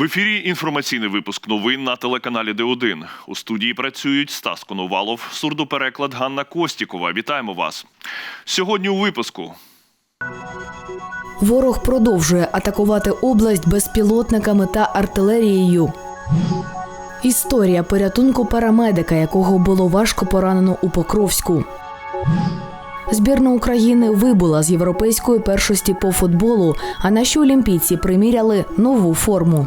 В ефірі інформаційний випуск новин на телеканалі Д1. У студії працюють Стас Коновалов, сурдопереклад Ганна Костікова. Вітаємо вас. Сьогодні у випуску. Ворог продовжує атакувати область безпілотниками та артилерією. Історія порятунку парамедика, якого було важко поранено у Покровську. Збірна України вибула з європейської першості по футболу, а наші олімпійці приміряли нову форму.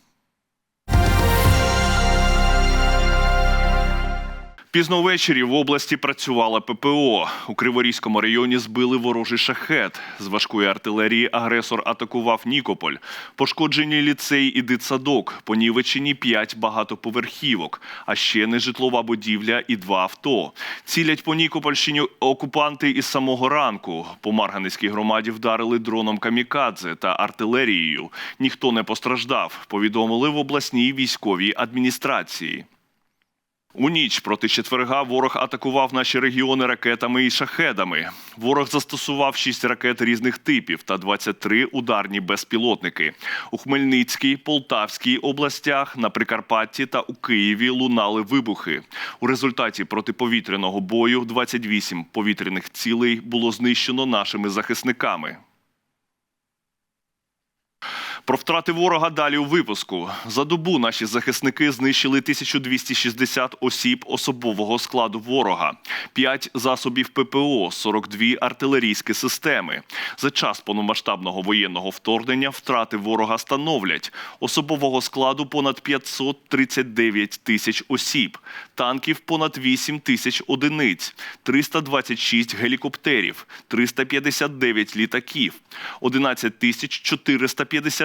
Пізно ввечері в області працювала ППО. У Криворізькому районі збили ворожий шахет. З важкої артилерії агресор атакував Нікополь. Пошкоджені ліцей і дитсадок. Понівечені п'ять багатоповерхівок, а ще нежитлова будівля і два авто. Цілять по Нікопольщині окупанти із самого ранку. По Марганецькій громаді вдарили дроном камікадзе та артилерією. Ніхто не постраждав. Повідомили в обласній військовій адміністрації. У ніч проти четверга ворог атакував наші регіони ракетами і шахедами. Ворог застосував 6 ракет різних типів та 23 ударні безпілотники. У Хмельницькій, Полтавській областях, на Прикарпатті та у Києві лунали вибухи. У результаті протиповітряного бою 28 повітряних цілей було знищено нашими захисниками. Про втрати ворога далі у випуску. За добу наші захисники знищили 1260 осіб особового складу ворога, 5 засобів ППО, 42 артилерійські системи. За час повномасштабного воєнного вторгнення втрати ворога становлять особового складу понад 539 тисяч осіб, танків понад 8 тисяч одиниць, 326 гелікоптерів, 359 літаків, 11 тисяч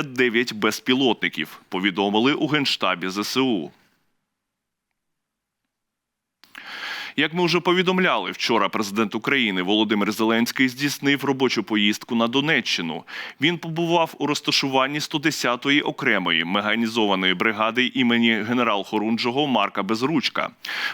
459 безпілотників, повідомили у Генштабі ЗСУ. Як ми вже повідомляли, вчора президент України Володимир Зеленський здійснив робочу поїздку на Донеччину. Він побував у розташуванні 110-ї окремої механізованої бригади імені генерал-хорунжого Марка Безручка.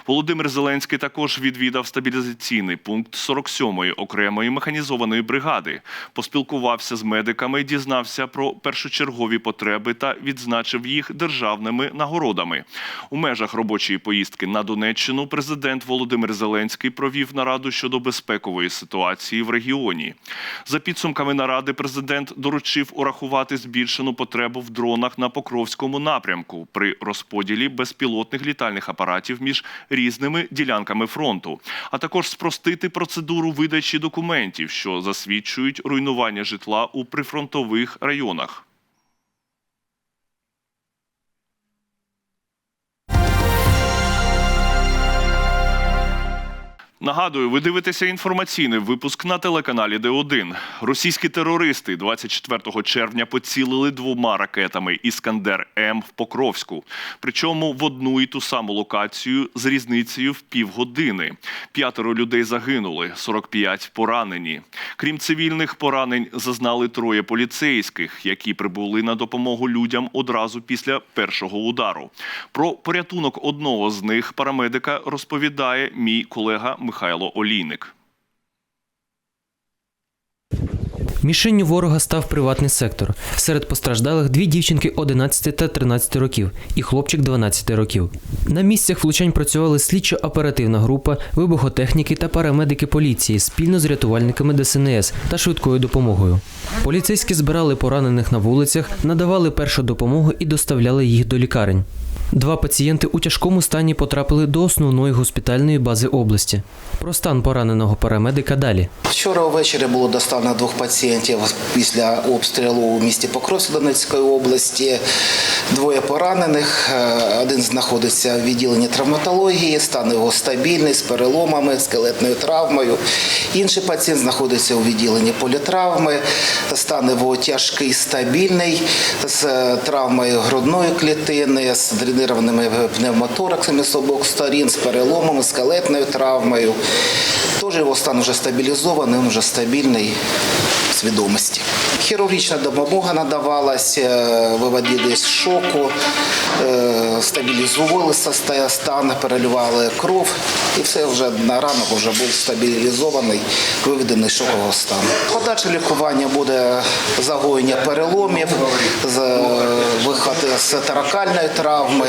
Володимир Зеленський також відвідав стабілізаційний пункт 47-ї окремої механізованої бригади, поспілкувався з медиками, дізнався про першочергові потреби та відзначив їх державними нагородами. У межах робочої поїздки на Донеччину президент Володимир Зеленський провів нараду щодо безпекової ситуації в регіоні. За підсумками наради, президент доручив урахувати збільшену потребу в дронах на Покровському напрямку при розподілі безпілотних літальних апаратів між різними ділянками фронту, а також спростити процедуру видачі документів, що засвідчують руйнування житла у прифронтових районах. Нагадую, ви дивитеся інформаційний випуск на телеканалі Д1. Російські терористи 24 червня поцілили двома ракетами Іскандер М в Покровську. Причому в одну і ту саму локацію з різницею в півгодини. П'ятеро людей загинули, 45 поранені. Крім цивільних поранень, зазнали троє поліцейських, які прибули на допомогу людям одразу після першого удару. Про порятунок одного з них парамедика розповідає мій колега Михайло Олійник. Мішенню ворога став приватний сектор. Серед постраждалих дві дівчинки 11 та 13 років і хлопчик 12 років. На місцях влучань працювали слідчо-оперативна група, вибухотехніки та парамедики поліції спільно з рятувальниками ДСНС та швидкою допомогою. Поліцейські збирали поранених на вулицях, надавали першу допомогу і доставляли їх до лікарень. Два пацієнти у тяжкому стані потрапили до основної госпітальної бази області. Про стан пораненого парамедика далі. Вчора ввечері було доставлено двох пацієнтів після обстрілу у місті Покровськ Донецької області. Двоє поранених. Е, Один знаходиться в відділенні травматології, стан його стабільний з переломами, скелетною травмою. Інший пацієнт знаходиться у відділенні політравми, стан його тяжкий, стабільний, з е, травмою грудної клітини, з дренированими пневмотораксами з обох сторін, з переломами, скелетною травмою. Тож його стан вже стабілізований, він вже стабільний в свідомості. Хірургічна допомога надавалась, е, виводили з шоку, е, стабілізували стан, переливали кров, і все вже на ранок вже був стабілізований, виведений з шокового стану. Подальше лікування буде загоєння переломів, з- виход з таракальної травми,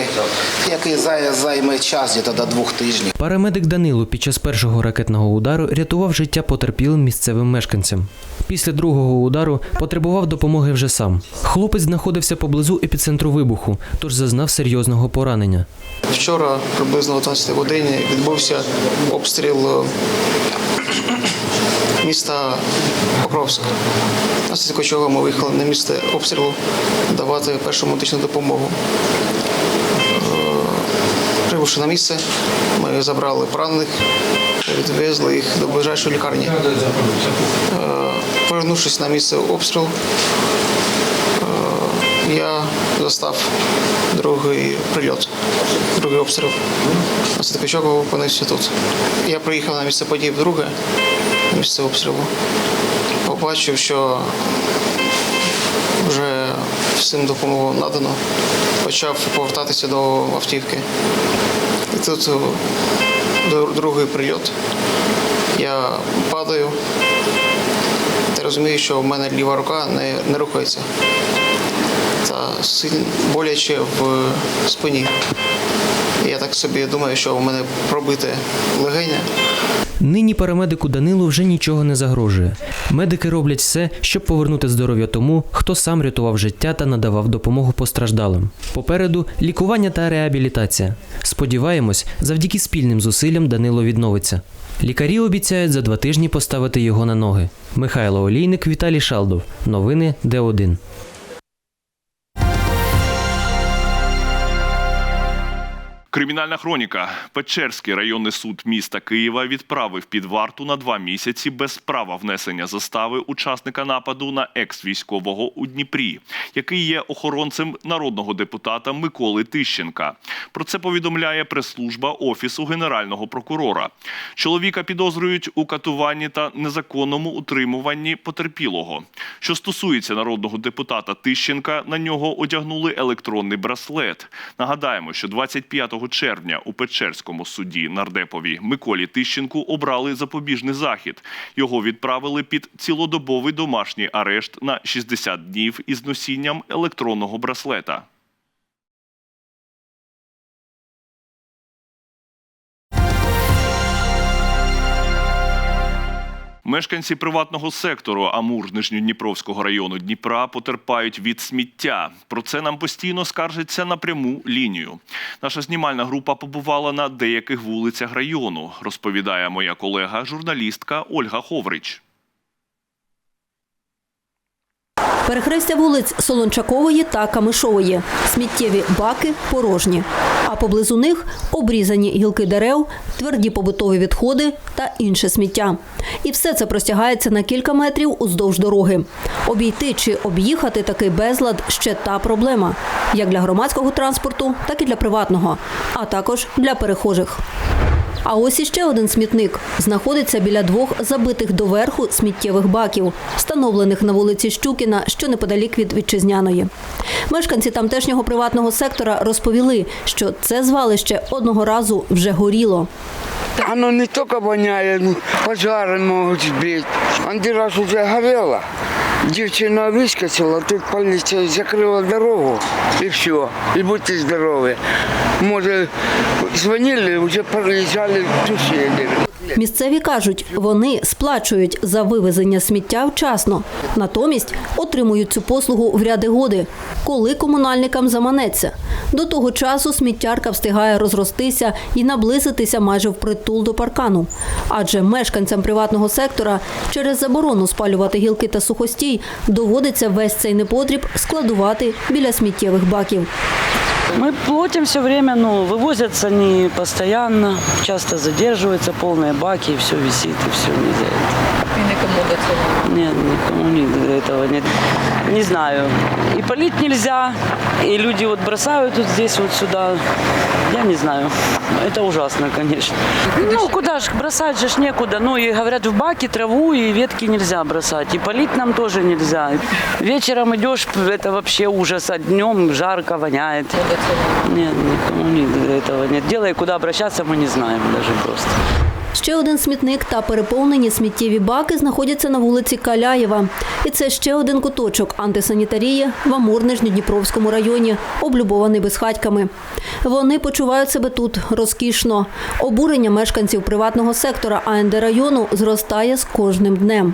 який займе час до двох тижнів. Парамедик Данило під час першого ракетного удару рятував життя потерпілим місцевим мешканцям. Після другого удару потребував допомоги вже сам. Хлопець знаходився поблизу епіцентру вибуху, тож зазнав серйозного поранення. Вчора приблизно о 12 годині відбувся обстріл е, міста Покровськ. Наслідок чого ми виїхали на місце обстрілу давати першу медичну допомогу. Е, Прибувши на місце, ми забрали поранених, відвезли їх до ближайшої лікарні. Е, Повернувшись на місце обстрілу, я застав другий прильот, другий обстріл. Наслідок опинився тут. Я приїхав на місце події вдруге, місце обстрілу. Побачив, що вже всім допомогу надано. Почав повертатися до автівки. І тут е, другий прильот. Я падаю розумію, що в мене ліва рука не, не рухається та сильно боляче в спині. Я так собі думаю, що в мене пробите легеня. Нині парамедику Данилу вже нічого не загрожує. Медики роблять все, щоб повернути здоров'я тому, хто сам рятував життя та надавав допомогу постраждалим. Попереду лікування та реабілітація. Сподіваємось, завдяки спільним зусиллям Данило відновиться. Лікарі обіцяють за два тижні поставити його на ноги. Михайло Олійник, Віталій Шалдов. Новини Д1. Кримінальна хроніка. Печерський районний суд міста Києва відправив під варту на два місяці без права внесення застави учасника нападу на екс-військового у Дніпрі, який є охоронцем народного депутата Миколи Тищенка. Про це повідомляє прес-служба Офісу Генерального прокурора. Чоловіка підозрюють у катуванні та незаконному утримуванні потерпілого. Що стосується народного депутата Тищенка, на нього одягнули електронний браслет. Нагадаємо, що 25 червня у Печерському суді нардепові Миколі Тищенку обрали запобіжний захід. Його відправили під цілодобовий домашній арешт на 60 днів із носінням електронного браслета. Мешканці приватного сектору Амур Нижньодніпровського району Дніпра потерпають від сміття. Про це нам постійно скаржиться на пряму лінію. Наша знімальна група побувала на деяких вулицях району, розповідає моя колега, журналістка Ольга Ховрич. Перехрестя вулиць Солончакової та Камишової. Сміттєві баки порожні. А поблизу них обрізані гілки дерев, тверді побутові відходи та інше сміття. І все це простягається на кілька метрів уздовж дороги. Обійти чи об'їхати такий безлад ще та проблема, як для громадського транспорту, так і для приватного, а також для перехожих. А ось іще один смітник знаходиться біля двох забитих доверху сміттєвих баків, встановлених на вулиці Щукіна, що неподалік від вітчизняної. Мешканці тамтешнього приватного сектора розповіли, що це звалище одного разу вже горіло. Оно не только воняет, ну, пожары могут быть. Один раз уже горело. Дівчина вискочила, тут поліція закрила дорогу і все. І будьте здорові. Може, дзвонили, вже приїжджали сусіди. Місцеві кажуть, вони сплачують за вивезення сміття вчасно, натомість отримують цю послугу в ряди годи, коли комунальникам заманеться. До того часу сміттярка встигає розростися і наблизитися майже впритул до паркану. Адже мешканцям приватного сектора через заборону спалювати гілки та сухостій доводиться весь цей непотріб складувати біля сміттєвих баків. Мы платим все время, но вывозятся не постоянно, часто задерживаются полные баки, и все висит, и все нельзя. И Никому до этого? Нет, никому не до этого нет. не знаю, и полить нельзя, и люди вот бросают вот здесь вот сюда. Я не знаю. Это ужасно, конечно. Ну, куда ж бросать же ж некуда. Ну, и говорят, в баки траву и ветки нельзя бросать. И полить нам тоже нельзя. Вечером идешь, это вообще ужас. А днем жарко, воняет. Нет, никому не, этого нет дела. И куда обращаться мы не знаем даже просто. Ще один смітник та переповнені сміттєві баки знаходяться на вулиці Каляєва. І це ще один куточок антисанітарії в Амур-Нижньодніпровському районі, облюбований безхатьками. Вони почувають себе тут розкішно. Обурення мешканців приватного сектора АНД району зростає з кожним днем.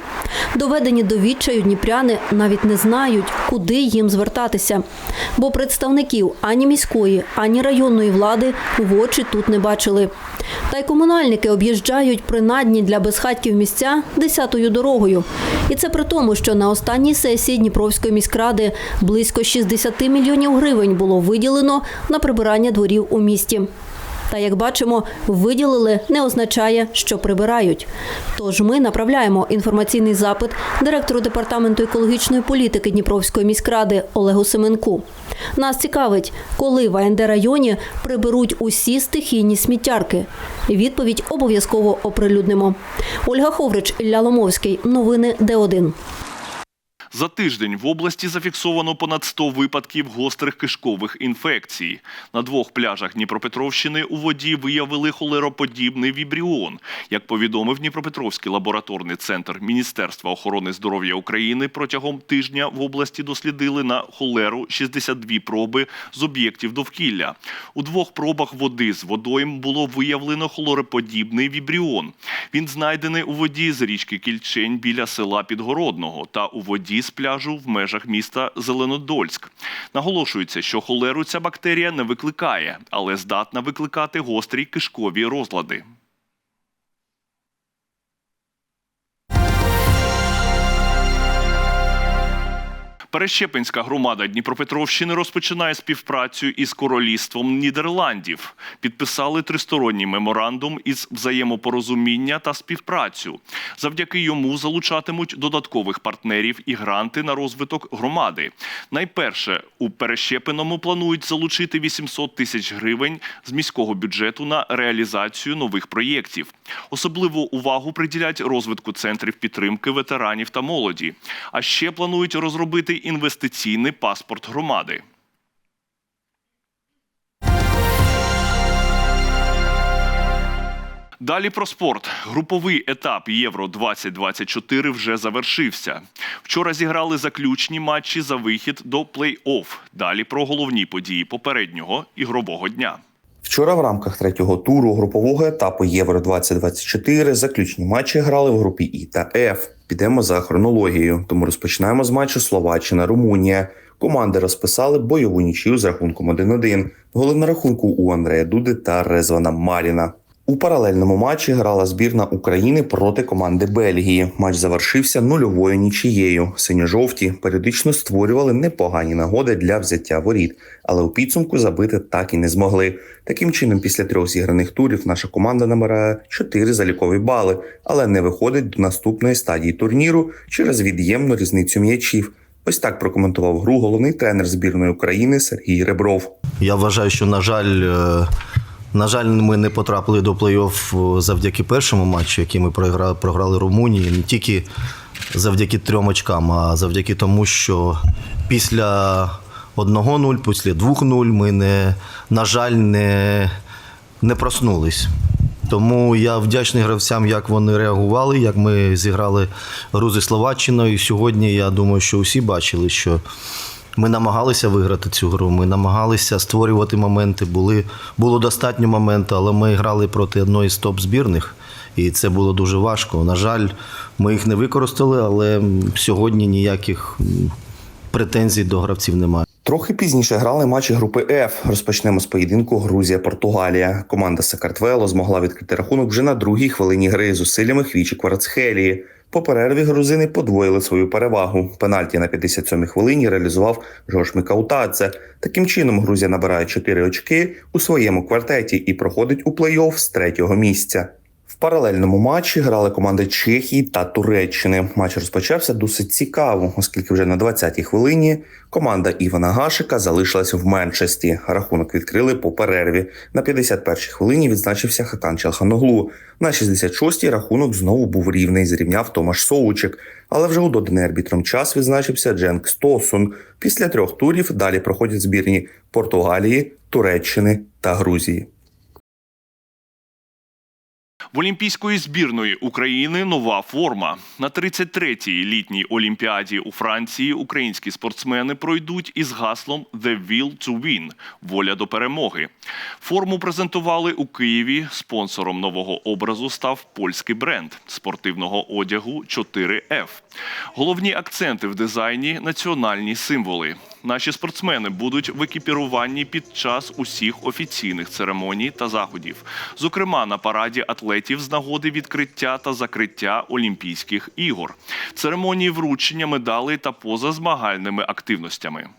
Доведені до відчаю дніпряни навіть не знають, куди їм звертатися. Бо представників ані міської, ані районної влади в очі тут не бачили. Та й комунальники об'їжджають принадні для безхатьків місця десятою дорогою. І це при тому, що на останній сесії Дніпровської міськради близько 60 мільйонів гривень було виділено на прибирання дворів у місті. Та як бачимо, виділили не означає, що прибирають. Тож ми направляємо інформаційний запит директору департаменту екологічної політики Дніпровської міськради Олегу Семенку. Нас цікавить, коли в АНД районі приберуть усі стихійні сміттярки. Відповідь обов'язково оприлюднимо. Ольга Ховрич, Ілля Ломовський. Новини Д1. За тиждень в області зафіксовано понад 100 випадків гострих кишкових інфекцій. На двох пляжах Дніпропетровщини у воді виявили холероподібний вібріон. Як повідомив Дніпропетровський лабораторний центр Міністерства охорони здоров'я України, протягом тижня в області дослідили на холеру 62 проби з об'єктів довкілля. У двох пробах води з водойм було виявлено холороподібний вібріон. Він знайдений у воді з річки Кільчень біля села Підгородного та у воді з пляжу в межах міста Зеленодольськ. Наголошується, що холеру ця бактерія не викликає, але здатна викликати гострі кишкові розлади. Перещепинська громада Дніпропетровщини розпочинає співпрацю із королівством Нідерландів. Підписали тристоронній меморандум із взаємопорозуміння та співпрацю. Завдяки йому залучатимуть додаткових партнерів і гранти на розвиток громади. Найперше у Перещепиному планують залучити 800 тисяч гривень з міського бюджету на реалізацію нових проєктів. Особливу увагу приділять розвитку центрів підтримки ветеранів та молоді. А ще планують розробити інвестиційний паспорт громади. Далі про спорт. Груповий етап Євро 2024 вже завершився. Вчора зіграли заключні матчі за вихід до плей-офф. Далі про головні події попереднього ігрового дня. Вчора в рамках третього туру групового етапу Євро 2024 заключні матчі грали в групі І та Ф. Підемо за хронологією, тому розпочинаємо з матчу Словаччина Румунія. Команди розписали бойову нічию з рахунком 1-1. Голи на рахунку у Андрея Дуди та Резвана Маріна. У паралельному матчі грала збірна України проти команди Бельгії. Матч завершився нульовою нічією. Синьо-жовті періодично створювали непогані нагоди для взяття воріт, але у підсумку забити так і не змогли. Таким чином, після трьох зіграних турів наша команда набирає 4 залікові бали, але не виходить до наступної стадії турніру через від'ємну різницю м'ячів. Ось так прокоментував гру головний тренер збірної України Сергій Ребров. Я вважаю, що на жаль, е, на жаль, ми не потрапили до плей-офф завдяки першому матчу, який ми програли Румунії, не тільки завдяки трьом очкам, а завдяки тому, що після 1-0, після 2-0 ми не, на жаль, не, не проснулись. Тому я вдячний гравцям, як вони реагували, як ми зіграли гру зі Словаччиною. І сьогодні я думаю, що усі бачили, що ми намагалися виграти цю гру. Ми намагалися створювати моменти. Були, було достатньо моменту, але ми грали проти одної з топ-збірних, і це було дуже важко. На жаль, ми їх не використали, але сьогодні ніяких претензій до гравців немає. Трохи пізніше грали матчі групи Ф. Розпочнемо з поєдинку Грузія-Португалія. Команда Сакартвело змогла відкрити рахунок вже на другій хвилині гри з усиллями Хвічі Кварцхелії. По перерві грузини подвоїли свою перевагу. Пенальті на 57-й хвилині реалізував Жорж Мікаутадзе. Таким чином Грузія набирає 4 очки у своєму квартеті і проходить у плей-офф з третього місця. В паралельному матчі грали команди Чехії та Туреччини. Матч розпочався досить цікаво, оскільки вже на 20-й хвилині команда Івана Гашика залишилась в меншості. Рахунок відкрили по перерві. На 51-й хвилині відзначився Хакан Челханоглу. На 66-й рахунок знову був рівний, зрівняв Томаш Соучик. Але вже у доданий арбітром час відзначився Дженк Стосун. Після трьох турів далі проходять збірні Португалії, Туреччини та Грузії. В Олімпійської збірної України нова форма. На 33-й літній олімпіаді у Франції українські спортсмени пройдуть із гаслом «The will to win» – воля до перемоги. Форму презентували у Києві. Спонсором нового образу став польський бренд спортивного одягу 4F. Головні акценти в дизайні національні символи. Наші спортсмени будуть в екіпіруванні під час усіх офіційних церемоній та заходів, зокрема на параді атлетів з нагоди відкриття та закриття Олімпійських ігор, церемонії вручення медалей та позазмагальними активностями.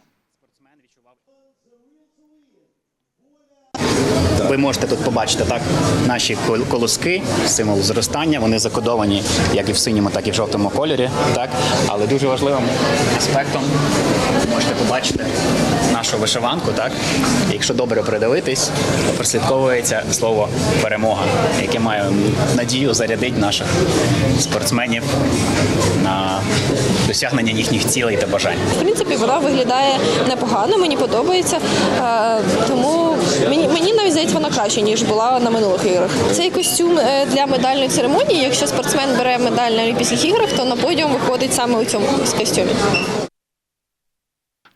Ви можете тут побачити так наші колоски, символ зростання. Вони закодовані як і в синьому, так і в жовтому кольорі. Так, але дуже важливим аспектом можете побачити нашу вишиванку. Так, якщо добре придивитись, прослідковується слово перемога, яке має надію зарядити наших спортсменів на досягнення їхніх цілей та бажань. В принципі, вона виглядає непогано, мені подобається. Е, Тому мені, мені навіть здається, вона краще, ніж була на минулих іграх. Цей костюм е, для медальної церемонії. Якщо спортсмен бере медаль на Олімпійських іграх, то на подіум виходить саме у цьому костюмі.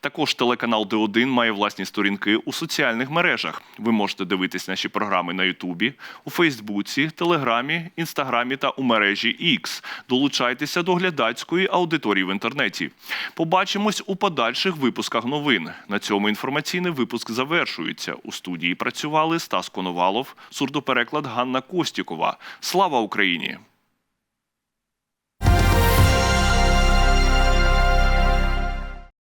Також телеканал Д1 має власні сторінки у соціальних мережах. Ви можете дивитись наші програми на Ютубі, у Фейсбуці, Телеграмі, Інстаграмі та у мережі X. Долучайтеся до глядацької аудиторії в інтернеті. Побачимось у подальших випусках новин. На цьому інформаційний випуск завершується. У студії працювали Стас Коновалов, сурдопереклад Ганна Костікова. Слава Україні!